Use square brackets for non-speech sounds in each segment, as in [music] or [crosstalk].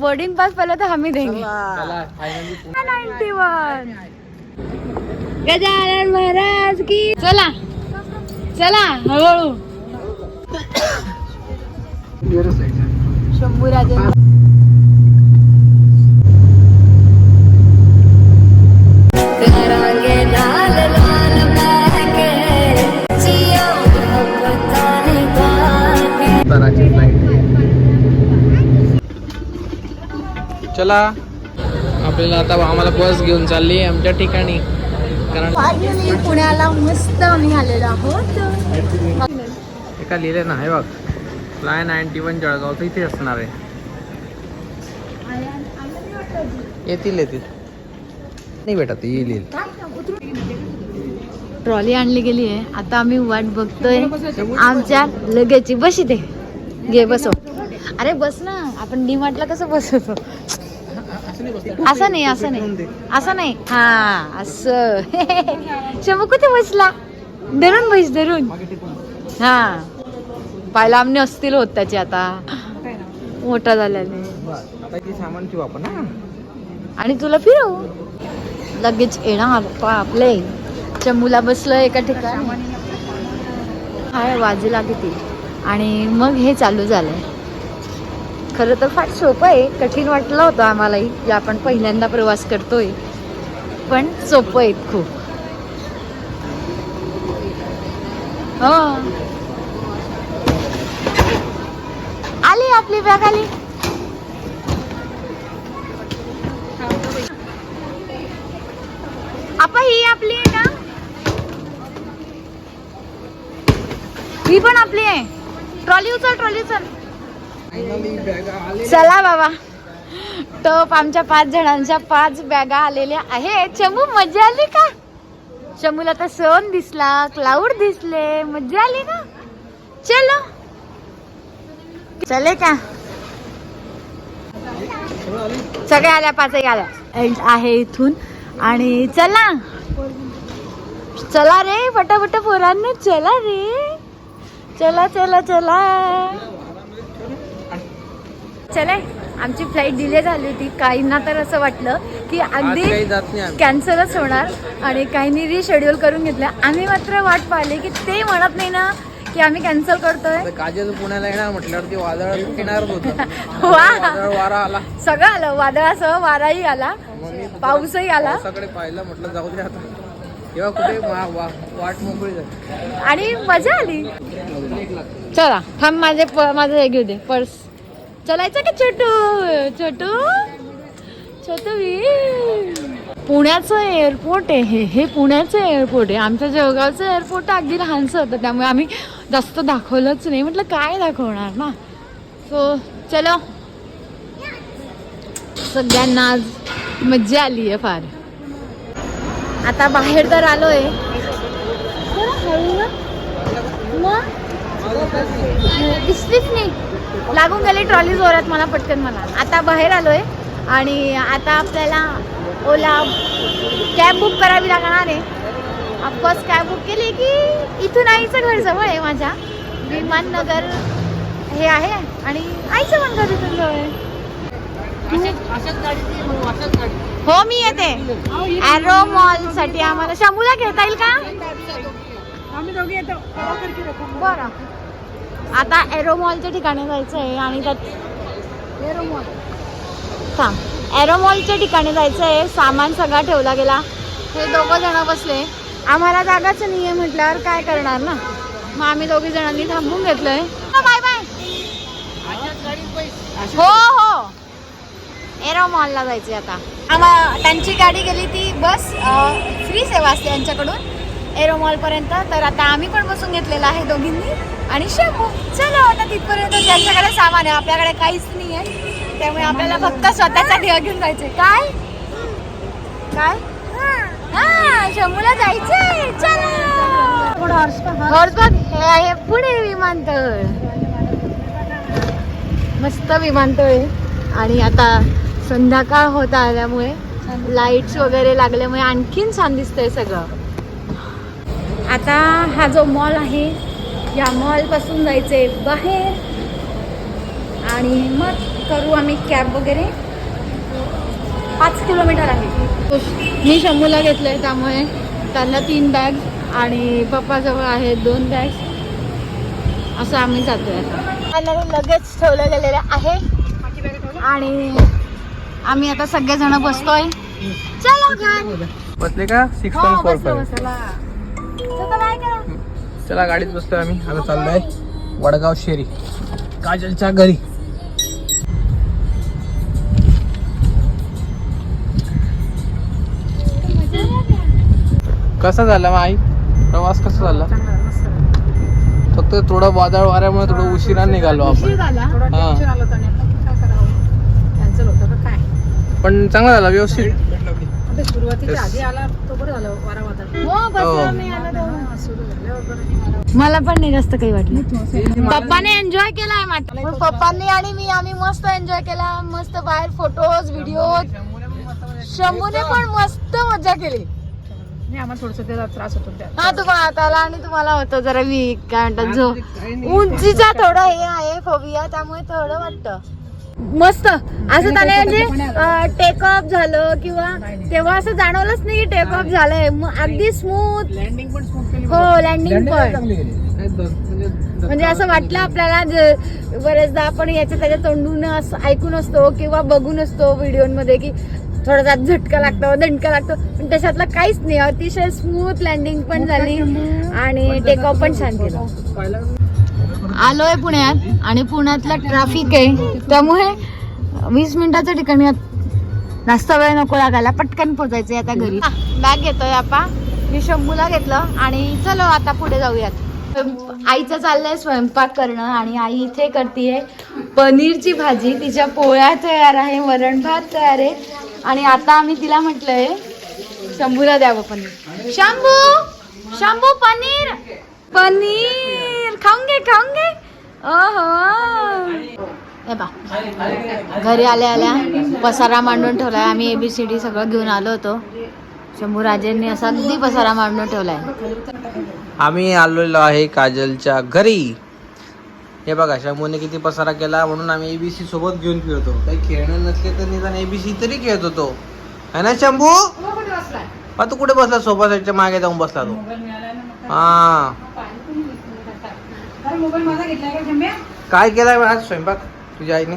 Boarding pass पहले तो हम ही देंगे वन गजानन महाराज की चला. चला हळूहळू. [coughs] शंभू राजे चला. आपल्याला आता आम्हाला बस घेऊन चालली आमच्या ठिकाणी. कारण फायनली पुण्याला मस्त आम्ही आलेलो आहोत. एका लिहिले ना हे बघ. फ्लाय नाईन्टी वन जळगाव तर इथे असणार आहे. येतील येतील. नाही भेटत येईल येईल. ट्रॉली आणली गेली आहे. आता आम्ही वाट बघतोय. आमच्या लगेची बस इथे. घे बसव. अरे बस ना. आपण डी मार्टला कसं बसवतो? असं नाही असं नाही. असं नाही. हा असं. [laughs] शंभू कुठे बसला? धरून बस धरून. हा. पायला आमने असतील होत त्याचे आता. मोठा झाल्याने. सामान ठेवू आपण आणि तुला फिरवू. लगेच येणार आपले. चमूला बसलं एका ठिकाणी. हाय वाजू लागते आणि मग हे चालू झालंय. खरं तर फार सोपं आहे. कठीण वाटलं होतं आम्हालाही जे आपण पहिल्यांदा प्रवास करतोय. पण सोपं आहे खूप. हो. आली आपली बॅग आली. आपा ही आपली आहे का ही पण आपली आहे. ट्रॉली उचल ट्रॉली उचल. चला बाबा. टप आमच्या पाच जणांच्या पाच बॅगा आलेल्या आहेत. चमू मजा आली का? चमूला तर सन दिसला क्लाउड दिसले. मजा आली का चलो. चले का? सगळ्या आल्या पाचही आल्या. एंड आहे इथून. आणि चला. चला रे पटापट पोरांना चला रे. चला चला चला. चले आमची फ्लाईट डिले झाली होती. काहींना तर असं वाटलं की अगदी कॅन्सलच होणार आणि काहींनी रिशेड्यूल करून घेतलं. आम्ही मात्र वाट पाहिली की ते म्हणत नाही ना की आम्ही कॅन्सल करतोय. काजल पुण्याला येणार म्हटल्यावरती वादळ येणारच होतं. [laughs] वा. वादळ वारा आला. सगळं आलं. वादळासह वाराही आला. पाऊसही आला. पावसाकडे पाहिलं म्हटलं जाऊ दे आता. तेव्हा कुठे वाट मोकळी आणि मजा आली. चला थांब माझे प- माझं हे घेऊ दे. पर्स. चलायचं का छोटू? छोटू? छोटू वी. पुण्याचं एअरपोर्ट आहे हे. हे पुण्याचं एअरपोर्ट आहे. आमच्या जळगावचं एअरपोर्ट अगदी लहानसं होतं. त्यामुळे आम्ही जास्त दाखवलंच नाही. म्हटलं काय दाखवणार ना? सो चलो. सगळ्यांना आज मज्जा आली आहे फार. आता बाहेर तर आलो आहे मग? दिसलीच नाही. लागून गेली ट्रॉली जोरात मला पटकन मला आता बाहेर आलोय आणि आता आपल्याला ओला कॅब बुक करावी लागणार आहे. ऑफकोर्स कॅब बुक केली की इथून आईचं घर जवळ आहे माझ्या. विमाननगर हे आहे आणि आईचं पण घर इथून जवळ आहे. हो मी येते. ॲरो मॉलसाठी आम्हाला. शंभूला घेता येईल का? बरं. आता एरो मॉलच्या ठिकाणी जायचं आहे आणि त्यात एरो मॉल थांब. एरो मॉलच्या ठिकाणी जायचं आहे सामान सगळा ठेवला गेला. हे दोघं जण बसले. आम्हाला जागाच नाही आहे म्हटल्यावर काय करणार ना? मग आम्ही दोघी जणांनी थांबून घेतलंय. Bye bye. हो हो. एरो मॉलला जायचे आता. आम्हा त्यांची गाडी गेली ती बस फ्री सेवा असते यांच्याकडून. एरो मॉल पर्यंत तर आता आम्ही पण बसून घेतलेला आहे दोघींनी. आणि शंभू चलो आता तिथपर्यंत त्यांच्याकडे सामान आहे. आपल्याकडे काहीच नाही आहे त्यामुळे आपल्याला फक्त स्वतःचा ठेवा घेऊन जायचंय. काय? काय? हा शंभूला जायचंय. चला! हॉर्सबाग हे आहे पुणे विमानतळ. मस्त विमानतळ आहे. आणि आता संध्याकाळ होत आल्यामुळे लाईट्स वगैरे लागल्यामुळे आणखीन छान दिसतंय सगळं. आता हा जो मॉल आहे या मॉलपासून जायचंय बाहेर. आणि मग करू आम्ही कॅब वगैरे. पाच किलोमीटर आहे. मी शंभूला घेतलंय त्यामुळे त्यांना तीन बॅग आणि पप्पाजवळ आहेत दोन बॅग असं आम्ही जातोय आता. लगेच ठेवलं गेलेलं आहे. आणि आम्ही आता सगळेजण बसतोय. चला घर बसले का? सिक्स चला काय करा? चला गाडीत बसलोय आम्ही. आता चाललोय वडगाव शेरी. काजलच्या घरी. कसा झाला मग आई? प्रवास कसा झाला? फक्त थोडं वादळ वाऱ्यामुळे थोडं उशिरा निघालो उशीर आपण हा. कॅन्सल होतं का काय? पण चांगला झाला व्यवस्थित. आता सुरुवातीच्या Yes. आधी आला तो बरं झालं वारा वादळ. हो हो. मी मला पण नाही जास्त काही वाटलं. पप्पाने एन्जॉय केलाय मात्र. पप्पांनी आणि मी आम्ही मस्त एन्जॉय केला. मस्त बाहेर फोटोज व्हिडिओ शंभूने पण मस्त मजा केली. त्रास होतो हा तुम्हाला आणि तुम्हाला होतं जरा वीक काय म्हणतात जो उंचीचा थोडं हे आहे फोबिया त्यामुळे थोडं वाटतं. मस्त. असं त्याला म्हणजे टेक ऑफ झालं किंवा तेव्हा असं जाणवलंच नाही की टेक ऑफ झालंय. मग अगदी स्मूथ लँडिंग पण स्मूथ केली हो लँडिंग पण. म्हणजे म्हणजे असं वाटलं आपल्याला बरेचदा आपण याच्या त्याच्या तोंडून असं ऐकून असतो किंवा बघून असतो व्हिडिओमध्ये की थोडासा झटका लागतो दणका लागतो. पण त्याच्यातलं काहीच नाही. अतिशय स्मूथ लँडिंग पण झाली आणि टेक ऑफ पण छान केलं. आलोय पुण्यात आणि पुण्यातला ट्रॅफिक आहे. त्यामुळे वीस मिनिटाच्या ठिकाणी आत- जास्त वेळ नको लागायला. पटकन पोचायचं आता घरी. बॅग घेतोय आपा. मी शंभूला घेतलं आणि चलो आता पुढे जाऊयात. आईचं चाललंय स्वयंपाक करणं आणि आई इथे करते पनीरची भाजी तिच्या पोळ्या तयार आहे वरण भात तयार आहे. आणि आता आम्ही तिला म्हटलंय शंभूला द्यावं पनीर. शंभू! शंभू पनीर! पनीर. खाऊंगे खाऊंगे. ओहो. हे बा घरी आल्या आल्या पसारा मांडून ठेवलाय. आम्ही एबीसीडी सगळं घेऊन आलो होतो. शंभू राजेंनी असा अगदी पसारा मांडून ठेवलाय. आम्ही आलेलो आहे काजलच्या घरी. हे बघा शंभूने किती पसारा केला म्हणून आम्ही एबीसी सोबत घेऊन फिरतो. काही खेळणं नसले तर निदान एबीसी तरी खेळत होतो. है ना शंभू? तू कुठे बसला? सोफा सेटच्या मागे जाऊन बसला तू. हा. काय केलाय आज स्वयंपाक तुझ्या आईने?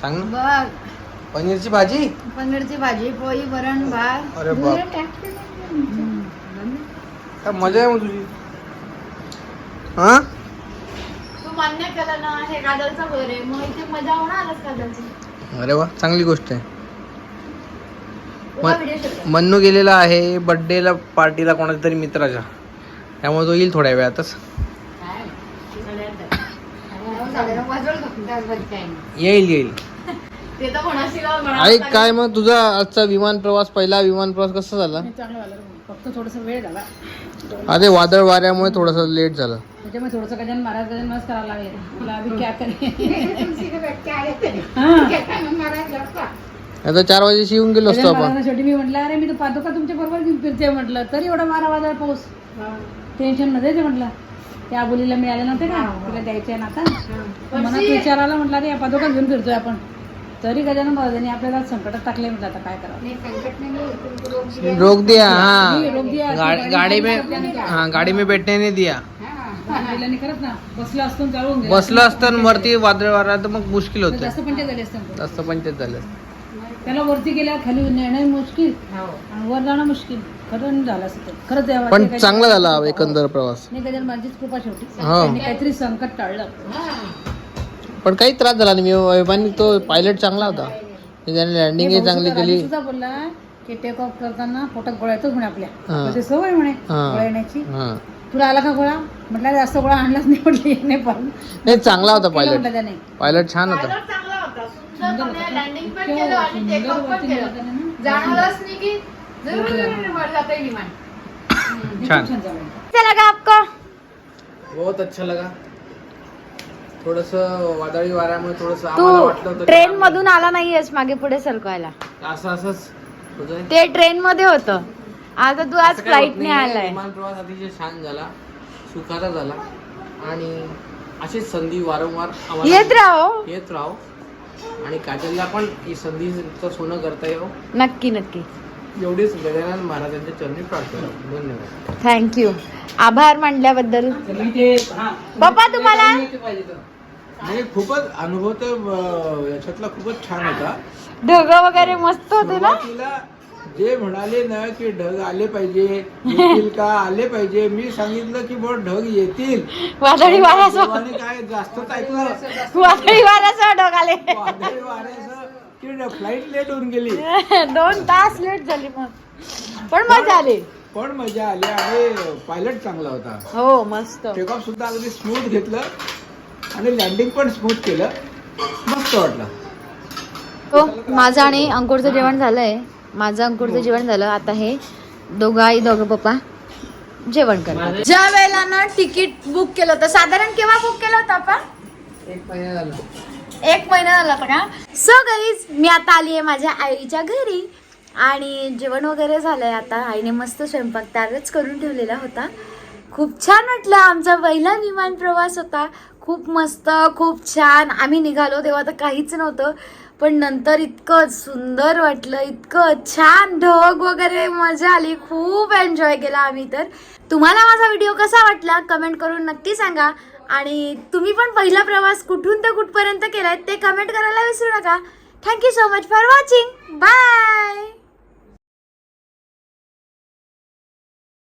सांग ना. बघ. पनीरची भाजी? पनीरची भाजी पोळी वरण भात. अरे बाप. काय मजा आहे मग तुझी. हा? तू मान्य केलं ना हे काजलचा घर आहे. मग इथे मजा होणारच काजलची अरे वा चांगली गोष्ट आहे तुला मग- व्हिडिओ शूट मन्नू गेलेला आहे बर्थडेला पार्टीला कोणाच्या तरी मित्राच्या. त्यामुळे तो येईल थोड्या वेळातच. येईल येईल. [laughs] आई काय मग? तुझा आजचा विमान प्रवास पहिला विमान प्रवास कसा झाला? चांगलं झालं फक्त थोडस वेळ झाला. अरे वादळ वाऱ्यामुळे थोडासा लेट झाला. त्याच्यामुळे थोडंसं गजान महाराज गजान महाराज करायला लागेल. तुला अभी क्या करे आता चार वाजेशी येऊन गेलो असतो आपण. शेवटी मी म्हटलं अरे मी तर पादुका तुमच्या बरोबर घेऊन फिरते म्हटलं तरी एवढा बारा वाजता पाऊस. टेन्शनमध्ये ते म्हटलं. त्या बोलीला मिळाले नव्हते का? तिला द्यायचे ना आता. मनात विचार आला म्हटलं अरे या पादुका घेऊन फिरतोय आपण. तरी गजानन महाराजांनी आपल्याला संकटात टाकले म्हटलं आता काय करावं? रोक दिया हाँ. गाड़ी में हाँ गाड़ी में बैठने नहीं दिया महिलांनी करत ना बसलं असतो असतं वरती वादळ वारा तर मग मुश्किल होतं. जास्त पंचायत झाली असतं जास्त पंचायत झालं त्याला वरती गेल्यावर खाली नेणं मुश्किल. आणि वर जाणं मुश्किल. खरं झालं असं ते खरंच पण चांगला झाला एकंदर प्रवास. नाही गजानन माझीच कृपा शेवटी. हो. त्यांनी काहीतरी संकट टाळलं. पण काही त्रास झाला नाही. मी विमानी तो पायलट चांगला होता. त्याने लँडिंग चांगली केली. सुद्धा बोलला की टेक ऑफ करताना पोटात गोळा येतोच म्हणे आपल्या. हा. ते सवय म्हणे हा. गोळा येण्याची. हा. तुला आला का गोळा? म्हटलं जास्त गोळा आणलाच नाही. म्हटलं येणे पण. नाही चांगला होता केलं पायलट म्हटलं त्याने. पायलट छान होता. चांगला होता. सुंदर सुंदर होता. लँडिंग पण केलं केलं आणि सुंदर टेक ऑफ पण वरती केलं नेलं त्याने ना. जाणवलंच नाही की जरूर वर जातंय विमान. हे छान. खूप छान झालं. चला का आपको? बहुत अच्छा लगा. थोडस वादळी वाऱ्यामुळे थोडस तू ट्रेन मधून आला नाहीयेस मागे पुढे सरकवायला. असं असंच. होतंय. ते ट्रेन मध्ये होतं. आता तू आज असं काय होत फ्लाईटने नाहीये. आलाय विमान प्रवास अतिशय छान झाला. सुखाचा झाला. आणि अशीच संधी वारंवार आम्हाला येत राहो. येत राहो. आणि काजलला पण ही संधीचं सोनं करता येऊ नक्की नक्की. एवढीच गजानन महाराजांच्या चरणी प्रार्थना. धन्यवाद. थँक्यू आभार मांडल्याबद्दल पप्पा तुम्हाला? नाही खूपच अनुभव तर अं, याच्यातला खूपच छान होता. ढग वगैरे मस्त होते ना? सुरुवातीला जे म्हणाले ना की ढग आले पाहिजे येतील का आले पाहिजे मी सांगितलं की बुवा ढग येतील. वादळी वाऱ्यासह देवाने काय जास्तच ऐकलं वादळी वाऱ्यासह ढग आले. वादळी वाऱ्याचं की फ्लाईट लेट होऊन गेली. [laughs] दोन तास लेट झाली मग. पण मजा आली. पण मजा आली आणि पायलट चांगला होता. हो मस्त. टेक ऑफ सुद्धा अगदी स्मूथ घेतलं आणि लँडिंग पण स्मूथ केलं. मस्त वाटलं. हो माझं आणि अंकुरचं जेवण झालंय. माझं अंकुरचं जेवण झालं. आता हे दोघं आई दोघं पप्पा जेवण करतात. ज्या वेळेला ना तिकीट बुक केलं होतं साधारण केव्हा बुक केलं होतं आपण? एक महिना झाला. एक महिना झाला होता का? सो गाईज मी आता आली आहे माझ्या आईच्या घरी. आणि जेवण वगैरे झालंय आता. आईने मस्त स्वयंपाक त्यावेळेच करून ठेवलेला होता. खूप छान वाटलं. आमचा पहिला विमान प्रवास होता. खूप मस्त खूप छान. आम्ही निघालो तेव्हा तर काहीच नव्हतं पण नंतर इतकं सुंदर वाटलं इतकं छान ढग वगैरे मजा आली. खूप एन्जॉय केला आम्ही तर. तुम्हाला माझा व्हिडिओ कसा वाटला कमेंट करून नक्की सांगा. आणि तुम्ही पण पहिला प्रवास कुठून ते कुठपर्यंत केलाय ते कमेंट करायला विसरू नका. Thank you so much for watching bye